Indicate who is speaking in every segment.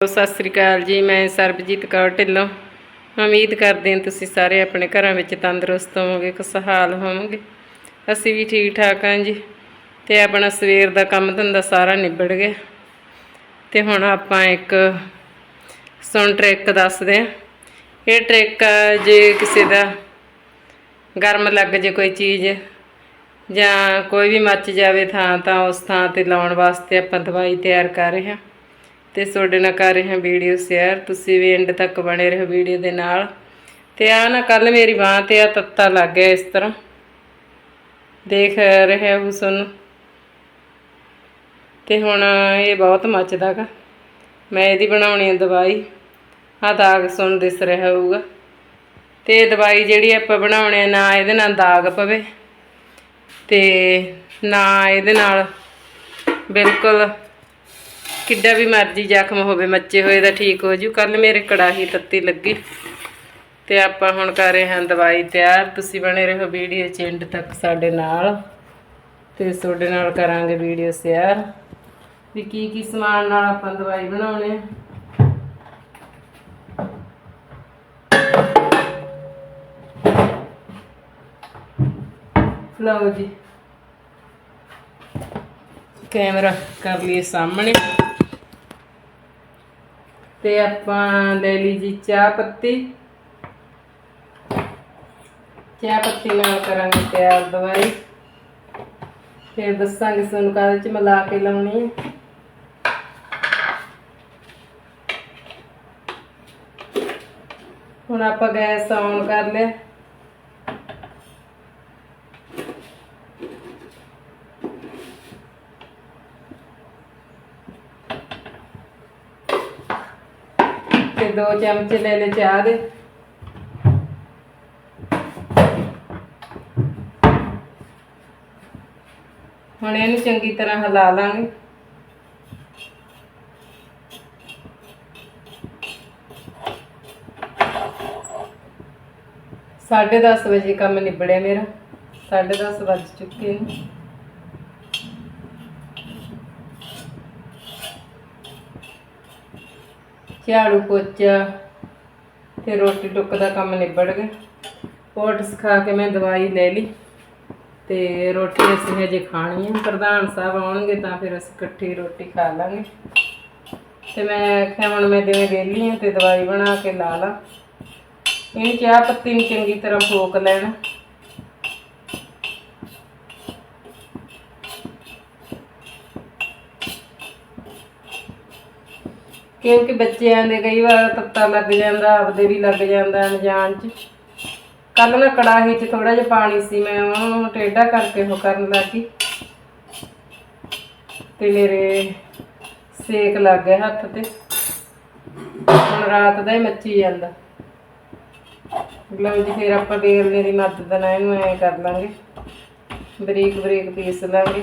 Speaker 1: ਸਤਿ ਸ੍ਰੀ ਅਕਾਲ ਜੀ, ਮੈਂ ਸਰਬਜੀਤ ਕੌਰ ਢਿੱਲੋਂ। ਉਮੀਦ ਕਰਦੇ ਹਾਂ ਤੁਸੀਂ ਸਾਰੇ ਆਪਣੇ ਘਰਾਂ ਵਿੱਚ ਤੰਦਰੁਸਤ ਹੋਵੋਗੇ, ਖੁਸ਼ਹਾਲ ਹੋਵੋਗੇ। ਅਸੀਂ ਵੀ ਠੀਕ ਠਾਕ ਹਾਂ ਜੀ ਤੇ ਆਪਣਾ ਸਵੇਰ ਦਾ ਕੰਮ ਧੰਦਾ ਸਾਰਾ ਨਿਬੜ ਗਿਆ। ਤੇ ਹੁਣ ਆਪਾਂ ਇੱਕ ਸੁਣ ਟ੍ਰਿਕ ਦੱਸਦੇ ਹਾਂ। ਇਹ ਟ੍ਰਿਕ ਜੇ ਕਿਸੇ ਦਾ ਗਰਮ ਲੱਗ ਜੇ ਕੋਈ ਚੀਜ਼ ਜਾਂ ਕੋਈ ਵੀ ਮੱਚ ਜਾਵੇ ਥਾਂ, ਤਾਂ ਉਸ ਥਾਂ ਤੇ ਲਾਉਣ ਵਾਸਤੇ ਆਪਾਂ ਦਵਾਈ ਤਿਆਰ ਕਰ ਰਹੇ ਹਾਂ। ਤੇ ਤੁਹਾਡੇ ਨਾਲ ਕਰ ਰਿਹਾ ਵੀਡੀਓ ਸ਼ੇਅਰ, ਤੁਸੀਂ ਵੀ ਐਂਡ ਤੱਕ ਬਣੇ ਰਹੋ ਵੀਡੀਓ ਦੇ ਨਾਲ। ਤੇ ਆ ਨਾ ਕੱਲ ਮੇਰੀ ਬਾਂਹ ਤੇ ਆ ਤੱਤਾ ਲੱਗ ਗਿਆ ਇਸ ਤਰ੍ਹਾਂ। ਦੇਖ ਰਿਹਾ ਹੋ ਤੁਹਾਨੂੰ ਤੇ ਹੁਣ ਇਹ ਬਹੁਤ ਮੱਚਦਾ ਗਾ। ਮੈਂ ਇਹਦੀ ਬਣਾਉਣੀ ਹੈ ਦਵਾਈ। ਆ ਦਾਗ ਸੁਣ ਦਿਸ ਰਿਹਾ ਹੋਊਗਾ। ਤੇ ਦਵਾਈ ਜਿਹੜੀ ਆਪਾਂ ਬਣਾਉਣੇ ਆ ਨਾ ਇਹਦੇ ਨਾਲ ਦਾਗ ਪਵੇ। ਤੇ ਨਾ ਇਹਦੇ ਨਾਲ ਬਿਲਕੁਲ ਕਿੱਡਾ ਵੀ ਮਰਜ਼ੀ ਜ਼ਖਮ ਹੋਵੇ, ਮੱਚੇ ਹੋਏ ਦਾ ਠੀਕ ਹੋ ਜੂ। ਕੱਲ ਮੇਰੇ ਕੜਾਹੀ ਤੱਤੀ ਲੱਗੀ ਤੇ ਆਪਾਂ ਹੁਣ ਕਰ ਰਹੇ ਹਾਂ ਦਵਾਈ ਤਿਆਰ। ਤੁਸੀਂ ਬਣੇ ਰਹੋ ਵੀਡੀਓ ਚ ਐਂਡ ਤੱਕ ਸਾਡੇ ਨਾਲ ਤੇ ਤੁਹਾਡੇ ਨਾਲ ਕਰਾਂਗੇ ਵੀਡੀਓ ਸ਼ੇਅਰ ਵੀ ਕੀ ਕੀ ਸਮਾਨ ਨਾਲ ਆਪਾਂ ਦਵਾਈ ਬਣਾਉਣੇ ਲਓ ਜੀ। ਕੈਮਰਾ ਕਰ ਲਈਏ ਸਾਹਮਣੇ। ਤੇ ਆਪਾਂ ਲੈ ਲਈ ਜੀ ਚਾਹ ਪੱਤੀ। ਚਾਹ ਪੱਤੀ ਨਾਲ ਕਰਾਂਗੇ ਤਿਆਰ ਦਵਾਈ। ਫਿਰ ਦੱਸਾਂਗੇ ਤੁਹਾਨੂੰ ਕਾਹਦੇ ਚ ਮਿਲਾ ਕੇ ਲਾਉਣੀ ਹੈ। ਹੁਣ ਆਪਾਂ ਗੈਸ ਔਨ ਕਰ ਲਿਆ। ਤੇ ਦੋ ਚਮਚੇ ਲੈ ਲੈ ਚਾਹ ਦੇ। ਹੁਣ ਇਹਨੂੰ ਚੰਗੀ ਤਰ੍ਹਾਂ ਹਿਲਾ ਲਾਂਗੇ। ਸਾਢੇ ਦਸ ਵਜੇ ਕੰਮ ਨਿਬੜਿਆ ਮੇਰਾ। ਸਾਢੇ ਦਸ ਵੱਜ ਚੁੱਕੇ ਨੇ। ਝਾੜੂ ਪੋਚਾ ਤੇ ਰੋਟੀ ਟੁੱਕ ਦਾ ਕੰਮ ਨਿਬੜ ਗਿਆ ਓਟਸ ਖਾ ਕੇ ਮੈਂ ਦਵਾਈ ਲੈ ਲਈ ਤੇ ਰੋਟੀ ਅਸੀਂ ਹਜੇ ਖਾਣੀ ਹੈ ਪ੍ਰਧਾਨ ਸਾਹਿਬ ਆਉਣਗੇ ਤਾਂ ਫਿਰ ਅਸੀਂ ਇਕੱਠੀ ਰੋਟੀ ਖਾ ਲਾਂਗੇ। ਤੇ ਮੈਂ ਆਖਿਆ ਹੁਣ ਮੈਂ ਜਿਵੇਂ ਵਿਹਲੀ ਹਾਂ ਤੇ ਦਵਾਈ ਬਣਾ ਕੇ ਲਾ ਲਾਂ। ਇਹਨੂੰ ਚਾਹ ਪੱਤੀ ਨੂੰ ਚੰਗੀ ਤਰ੍ਹਾਂ ਫੋਕ ਲੈਣਾ। ਕਿਉਂਕਿ ਬੱਚਿਆਂ ਦੇ ਕਈ ਵਾਰ ਤੱਤਾ ਲੱਗ ਜਾਂਦਾ, ਆਪਦੇ ਵੀ ਲੱਗ ਜਾਂਦਾ ਅਣਜਾਣ ਚ। ਕੱਲ ਨਾ ਕੜਾਹੀ 'ਚ ਥੋੜਾ ਜਿਹਾ ਪਾਣੀ ਸੀ, ਮੈਂ ਉਹਨੂੰ ਟੇਢਾ ਕਰਕੇ ਉਹ ਕਰਨ ਲੱਗੀ। ਤੇ ਮੇਰੇ ਸੇਕ ਲੱਗ ਗਿਆ ਹੱਥ ਤੇ। ਹੁਣ ਰਾਤ ਦਾ ਹੀ ਮੱਚੀ ਜਾਂਦਾ। ਲਓ ਜੀ, ਫਿਰ ਆਪਾਂ ਵੇਲਣੇ ਦੀ ਮਦਦ ਨਾਲ ਇਹਨੂੰ ਐ ਕਰ ਲਾਂਗੇ। ਬਰੀਕ ਬਰੀਕ ਪੀਸ ਲਾਂਗੇ।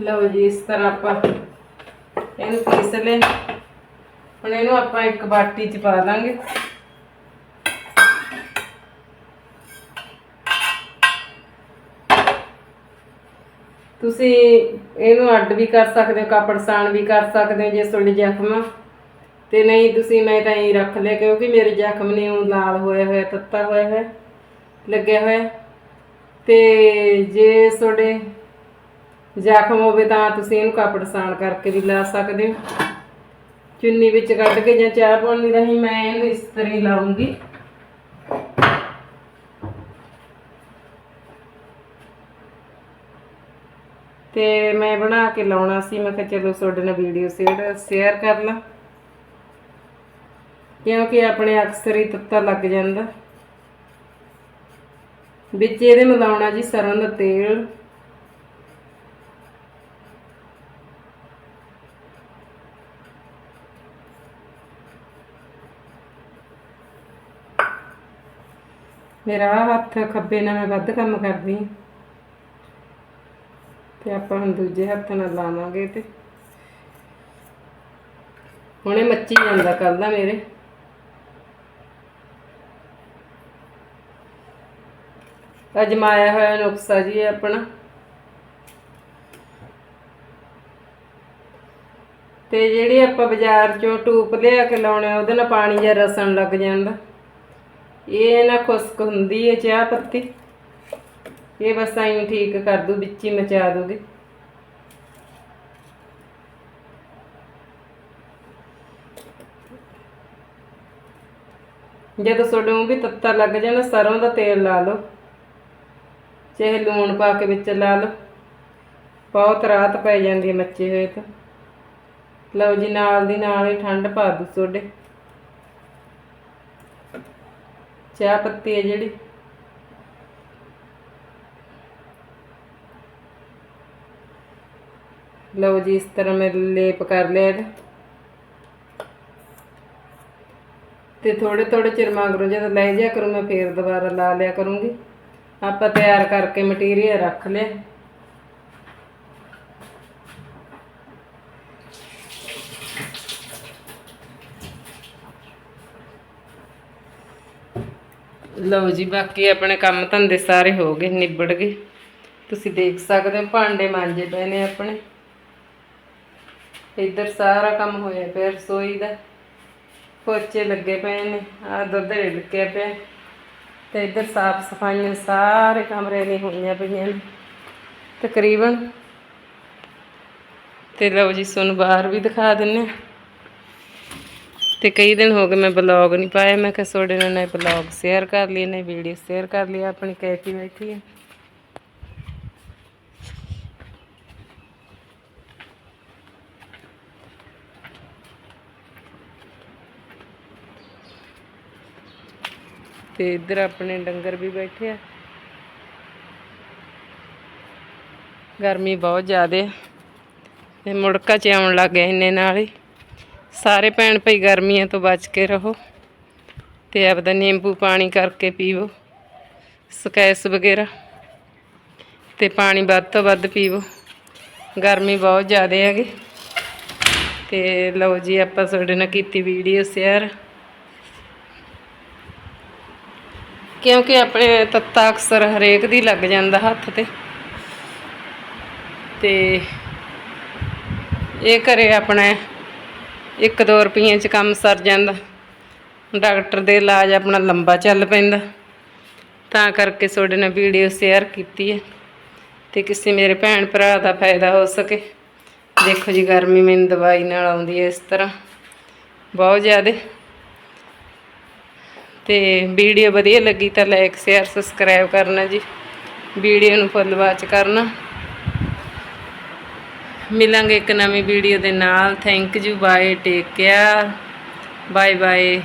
Speaker 1: ਲਓ ਜੀ, ਇਸ ਤਰ੍ਹਾਂ ਆਪਾਂ ਇਹਨੂੰ ਪੀਸ ਲੈ ਹੁਣ ਇਹਨੂੰ ਆਪਾਂ ਇੱਕ ਬਾਟੀ ਚ ਪਾ ਦਾਂਗੇ। ਤੁਸੀਂ ਇਹਨੂੰ ਅੱਡ ਵੀ ਕਰ ਸਕਦੇ ਹੋ, ਕਾਪੜ ਸਾਣ ਵੀ ਕਰ ਸਕਦੇ ਹੋ ਜੇ ਤੁਹਾਡੇ ਜ਼ਖਮ ਤੇ ਨਹੀਂ ਤੁਸੀਂ, ਮੈਂ ਤਾਂ ਹੀ ਰੱਖ ਲਿਆ, ਕਿਉਂਕਿ ਮੇਰੇ ਜ਼ਖਮ ਨੇ ਉਹ ਲਾਲ ਹੋਇਆ ਹੋਇਆ, ਤੱਤਾ ਹੋਇਆ ਹੈ ਲੱਗਿਆ ਹੋਇਆ। ਤੇ ਜੇ ਤੁਹਾਡੇ ਜ਼ਖਮ ਹੋਵੇ ਤਾਂ ਤੁਸੀਂ ਇਹਨੂੰ ਕਾਪੜ ਸਾਣ ਕਰਕੇ ਵੀ ਲਾ ਸਕਦੇ ਹੋ। ਚੁੰਨੀ ਵਿੱਚ ਕੱਢ ਕੇ ਜਾਂ ਚਾਹ ਪਾਉਣੀ ਰਹੀ ਮੈਂ ਇਹਨੂੰ ਇਸ ਤਰ੍ਹਾਂ ਹੀ ਲਾਉਂਗੀ। ਤੇ ਮੈਂ ਬਣਾ ਕੇ ਲਾਉਣਾ ਸੀ, ਮੈਂ ਕਿਹਾ ਚਲੋ ਤੁਹਾਡੇ ਨਾਲ ਵੀਡੀਓ ਸ਼ੇਅਰ ਸ਼ੇਅਰ ਕਰ ਲਾਂ। ਕਿਉਂਕਿ ਆਪਣੇ ਅਕਸਰ ਹੀ ਤੱਤਾ ਲੱਗ ਜਾਂਦਾ। ਵਿੱਚ ਇਹਦੇ ਮਿਲਾਉਣਾ ਜੀ ਸਰੋਂ ਦਾ ਤੇਲ। ਮੇਰਾ ਆਹ ਹੱਥ ਖੱਬੇ ਨਾਲ ਮੈਂ ਵੱਧ ਕੰਮ ਕਰਦੀ ਹਾਂ। ਤੇ ਆਪਾਂ ਹੁਣ ਦੂਜੇ ਹੱਥ ਨਾਲ ਲਾਵਾਂਗੇ ਤੇ। ਹੁਣੇ ਮੱਚੀ ਜਾਂਦਾ ਕੱਲ ਦਾ ਮੇਰੇ। ਅਜਮਾਇਆ ਹੋਇਆ ਨੁਕਸਾ ਜੀ ਆਪਣਾ। ਤੇ ਜਿਹੜੀ ਆਪਾਂ ਬਾਜ਼ਾਰ ਚੋਂ ਟੂਪ ਲਿਆ ਕੇ ਲਾਉਣੇ ਆ, ਉਹਦੇ ਨਾਲ ਪਾਣੀ ਜਾਂ ਰਸਣ ਲੱਗ ਜਾਂਦਾ। ਇਹ ਨਾ ਖੁਸ਼ਕ ਹੁੰਦੀ ਹੈ ਚਾਹ ਪੱਤੀ। ਇਹ ਬਸ ਐਂ ਠੀਕ ਕਰ ਦੂ, ਵਿੱਚ ਹੀ ਮਚਾ ਦੂਗੀ। ਜਦੋਂ ਤੁਹਾਡੇ ਨੂੰ ਵੀ ਤੱਤਾ ਲੱਗ ਜਾਣਾ, ਸਰੋਂ ਦਾ ਤੇਲ ਲਾ ਲਓ। ਚਾਹੇ ਲੂਣ ਪਾ ਕੇ ਵਿੱਚ ਲਾ ਲਓ। ਬਹੁਤ ਰਾਤ ਪੈ ਜਾਂਦੀ ਹੈ ਮੱਚੇ ਹੋਏ ਤਾਂ। ਲਓ ਜੀ, ਨਾਲ ਦੀ ਨਾਲ ਹੀ ਠੰਡ ਪਾ ਦੂ ਤੁਹਾਡੇ ਚਾਹ ਪੱਤੀ ਹੈ ਜਿਹੜੀ। ਲਓ ਜੀ, ਇਸ ਤਰ੍ਹਾਂ ਮੈਂ ਲੇਪ ਕਰ ਲਿਆ ਇਹਦਾ। ਤੇ ਥੋੜੇ ਥੋੜੇ ਚਿਰ ਮਗਰੋਂ ਜਦੋਂ ਲੈ ਜਾ ਕਰੂੰ, ਮੈਂ ਫੇਰ ਦੁਬਾਰਾ ਲਾ ਲਿਆ ਕਰੂੰਗੀ। ਆਪਾਂ ਤਿਆਰ ਕਰਕੇ ਮਟੀਰੀਅਲ ਰੱਖ ਲਿਆ। ਲਓ ਜੀ, ਬਾਕੀ ਆਪਣੇ ਕੰਮ ਧੰਦੇ ਸਾਰੇ ਹੋ ਗਏ, ਨਿਬੜ ਗਏ। ਤੁਸੀਂ ਦੇਖ ਸਕਦੇ ਹੋ, ਭਾਂਡੇ ਮਾਂਜੇ ਪਏ ਨੇ ਆਪਣੇ। ਇੱਧਰ ਸਾਰਾ ਕੰਮ ਹੋਇਆ ਪਿਆ, ਰਸੋਈ ਦਾ। ਪੋਚੇ ਲੱਗੇ ਪਏ ਨੇ ਆ ਦੁੱਧ ਰਿੜਕਿਆ ਪਿਆ। ਤੇ ਇੱਧਰ ਸਾਫ਼ ਸਫਾਈਆਂ ਸਾਰੇ ਕਮਰੇ ਦੀਆਂ ਹੋਈਆਂ ਪਈਆਂ ਨੇ, ਤਕਰੀਬਨ। ਤੇ ਲਓ ਜੀ, ਤੁਹਾਨੂੰ ਬਾਹਰ ਵੀ ਦਿਖਾ ਦਿੰਨੇ ਹਾਂ। ਤੇ ਕਈ ਦਿਨ ਹੋ ਗਏ ਮੈਂ ਬਲੌਗ ਨਹੀਂ ਪਾਇਆ। ਮੈਂ ਕਿਹਾ ਤੁਹਾਡੇ ਨਾਲ ਨਾ ਬਲੌਗ ਸ਼ੇਅਰ ਕਰ ਲਈ ਨਾ ਵੀਡੀਓ ਸ਼ੇਅਰ ਕਰ ਲਈ ਆਪਣੀ ਕੈਫੀ ਬੈਠੀ ਹੈ। ਤੇ ਇੱਧਰ ਆਪਣੇ ਡੰਗਰ ਵੀ ਬੈਠੇ ਆ। ਗਰਮੀ ਬਹੁਤ ਜ਼ਿਆਦਾ ਆ। ਤੇ ਮੁੜਕਾ ਚ ਆਉਣ ਲੱਗ ਗਿਆ ਇੰਨੇ ਨਾਲ ਹੀ। ਸਾਰੇ ਭੈਣ ਭਾਈ ਗਰਮੀਆਂ ਤੋਂ ਬਚ ਕੇ ਰਹੋ ਤੇ ਆਪਦਾ ਨਿੰਬੂ ਪਾਣੀ ਕਰਕੇ ਪੀਵੋ ਸਕੈਸ ਵਗੈਰਾ ਤੇ ਪਾਣੀ ਵੱਧ ਤੋਂ ਵੱਧ ਪੀਵੋ। ਗਰਮੀ ਬਹੁਤ ਜ਼ਿਆਦਾ ਹੈਗੀ। ਤੇ ਲਓ ਜੀ, ਆਪਾਂ ਤੁਹਾਡੇ ਨਾਲ ਕੀਤੀ ਵੀਡੀਓ ਸ਼ੇਅਰ ਕਿਉਂਕਿ ਆਪਣੇ ਤੱਤਾ ਅਕਸਰ ਹਰੇਕ ਦੀ ਲੱਗ ਜਾਂਦਾ ਹੱਥ ਤੇ। ਤੇ ਇਹ ਕਰੇ ਆਪਣਾ ਇੱਕ ਦੋ ਰੁਪਈਏ ਚ ਕੰਮ ਸਰ ਜਾਂਦਾ। ਡਾਕਟਰ ਦੇ ਇਲਾਜ ਆਪਣਾ ਲੰਬਾ ਚੱਲ ਪੈਂਦਾ। ਤਾਂ ਕਰਕੇ ਤੁਹਾਡੇ ਨਾਲ ਵੀਡੀਓ ਸ਼ੇਅਰ ਕੀਤੀ ਹੈ ਤੇ ਕਿਸੇ ਮੇਰੇ ਭੈਣ ਭਰਾ ਦਾ ਫਾਇਦਾ ਹੋ ਸਕੇ। ਦੇਖੋ ਜੀ, ਗਰਮੀ ਮੈਨੂੰ ਦਵਾਈ ਨਾਲ ਆਉਂਦੀ ਹੈ ਇਸ ਤਰ੍ਹਾਂ। ਬਹੁਤ ਜ਼ਿਆਦਾ। ਤੇ ਵੀਡੀਓ ਵਧੀਆ ਲੱਗੀ ਤਾਂ ਲਾਈਕ ਸ਼ੇਅਰ ਸਬਸਕ੍ਰਾਈਬ ਕਰਨਾ ਜੀ। ਵੀਡੀਓ ਨੂੰ ਫੁੱਲ ਵਾਚ ਕਰਨਾ। ਮਿਲਾਂਗੇ ਇੱਕ ਨਵੀਂ ਵੀਡੀਓ ਦੇ ਨਾਲ। Thank you bye take care bye bye